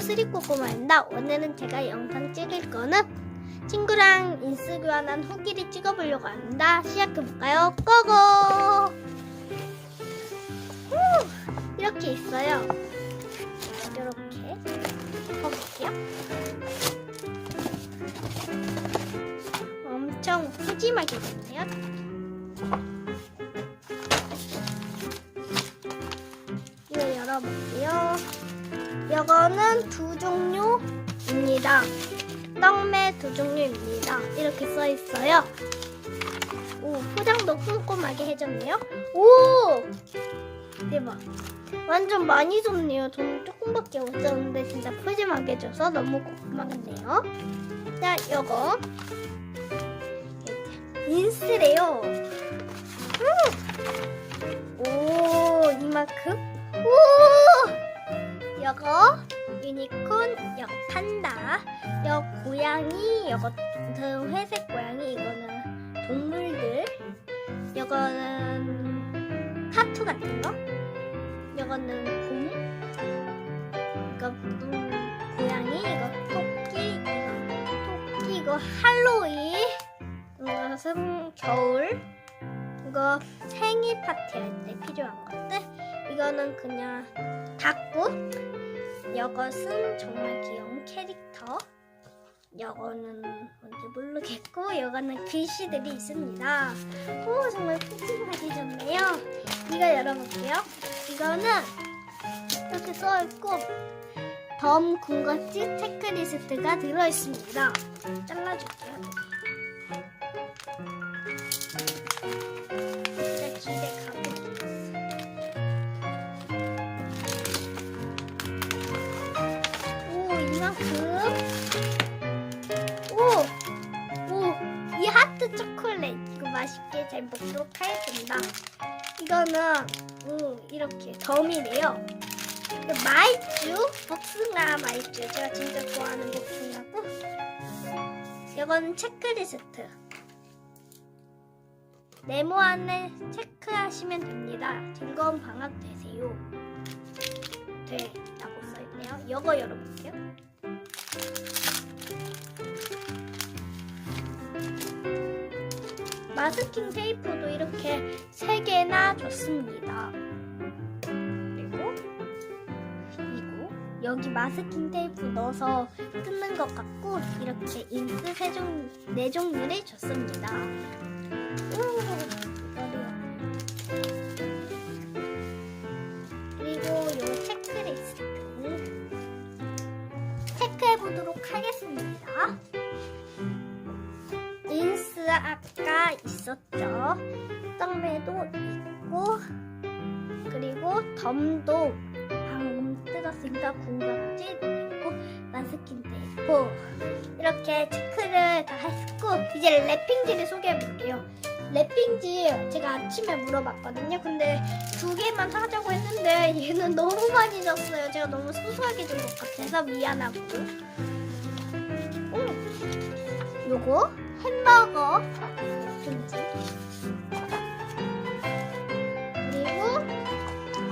쓰리꼬꼬마입니다. 오늘은 제가 영상 찍을 거는 친구랑 인스 교환한 후기를 찍어보려고 합니다. 시작해볼까요? 고고! 후, 이렇게 있어요. 이렇게 펴볼게요. 엄청 푸짐하게 됐네요. 이거 열어볼게요. 이거는 두 종류입니다. 떡매 두 종류입니다. 이렇게 써 있어요. 오, 포장도 꼼꼼하게 해줬네요. 오! 대박. 완전 많이 줬네요. 돈 조금밖에 못 줬는데 진짜 푸짐하게 줘서 너무 고맙네요. 자, 요거. 인스래요. 음! 오, 이만큼? 오! 요거 유니콘, 요 판다, 요 고양이, 요거는 회색 고양이, 이거는 동물들, 요거는 하트 같은 거, 요거는 곰, 이거 음, 고양이, 이거 토끼, 이거 토끼, 이거 할로윈, 이것은 겨울, 이거 생일 파티 할 때 필요한 것들, 이거는 그냥 닭국, 이것은 정말 귀여운 캐릭터. 이거는 뭔지 모르겠고 이거는 글씨들이 있습니다. 오 정말 푸짐하게 줬네요. 이거 열어볼게요. 이거는 이렇게 써있고 범 군것질 체크리스트가 들어있습니다. 잘라줄게요. 이만큼 오 오 이 하트 초콜릿 이거 맛있게 잘 먹도록 하겠습니다. 이거는 오 이렇게 덤이래요. 이거 마이쮸 복숭아 마이쮸 제가 진짜 좋아하는 복숭아고. 이건 체크리스트. 네모 안을 체크하시면 됩니다. 즐거운 방학 되세요. 네 라고 써있네요. 이거 열어볼게요 마스킹 테이프도 이렇게 3개나 줬습니다. 그리고 이거 여기 마스킹 테이프 넣어서 뜯는 것 같고 이렇게 인스 세 종, 네 종류를 줬습니다. 그리고 요 체크리스트 체크해 보도록 하겠습니다. 아까 있었죠. 떡매도 있고 그리고 덤도 방금 뜯었으니까 군것질 있고 마스킹 테이프 이렇게 체크를 다 했고 이제 랩핑지를 소개해 볼게요. 랩핑지 제가 아침에 물어봤거든요. 근데 두 개만 사자고 했는데 얘는 너무 많이 줬어요. 제가 너무 소소하게 준 것 같아서 미안하고. 오, 요거 햄버거 랩핑지 그리고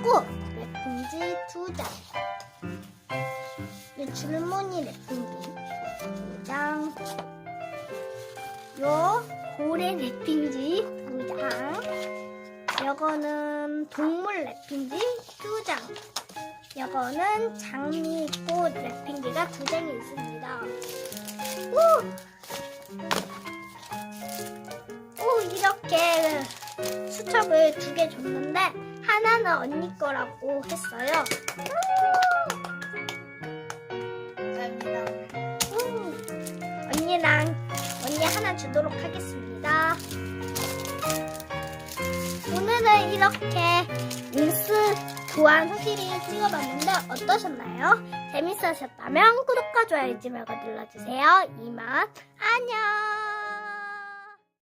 꽃 랩핑지 두 장. 이 줄무늬 랩핑지 두 장. 요 고래 랩핑지 두 장. 요거는 동물 랩핑지 두 장. 요거는 장미꽃 랩핑지가 두 장이 있습니다. 오! 오 수첩을 두 개 줬는데 하나는 언니 거라고 했어요. 감사합니다. 음, 언니랑 언니 하나 주도록 하겠습니다. 오늘은 이렇게 인스 교환 후기를 찍어봤는데 어떠셨나요? 재밌으셨다면 구독과 좋아요 잊지 말고 눌러주세요. 이만 안녕.